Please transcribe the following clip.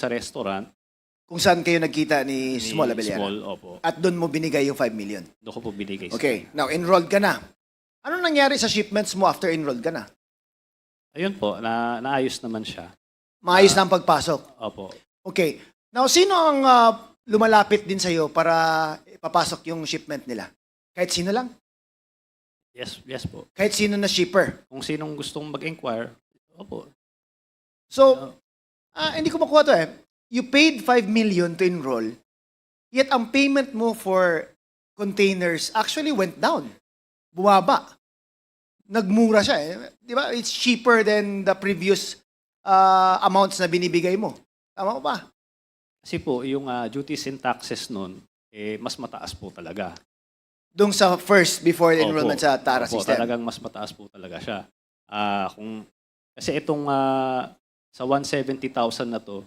sa restaurant. Kung saan kayo nagkita ni, ni Small Abellera. Small, opo. At doon mo binigay yung 5 million. Doon ko po binigay. sa- Okay, now enrolled ka na. Ano nangyari sa shipments mo after enrolled ka na? Ayun po, na, naayos naman siya. Maayos Ah. na ang pagpasok. Opo. Okay. Now, sino ang ah, lumalapit din sa'yo para ipapasok yung shipment nila? Kahit sino lang? Yes, yes po. Kahit sino na shipper? Kung sinong gustong mag-inquire, opo. So, ah, hindi ko makuha to eh. You paid 5 million to enroll, yet ang payment mo for containers actually went down. Bumaba. Nagmura siya eh. Di ba? It's cheaper than the previous ah, amounts na binibigay mo. Tama ko ba? Kasi po, yung ah, duties and taxes nun, eh, mas mataas po talaga. Doon sa first, before the Opo. enrollment sa TARA Opo, system. talagang mas mataas po talaga siya. Ah, kung kasi itong ah, sa 170,000 na to,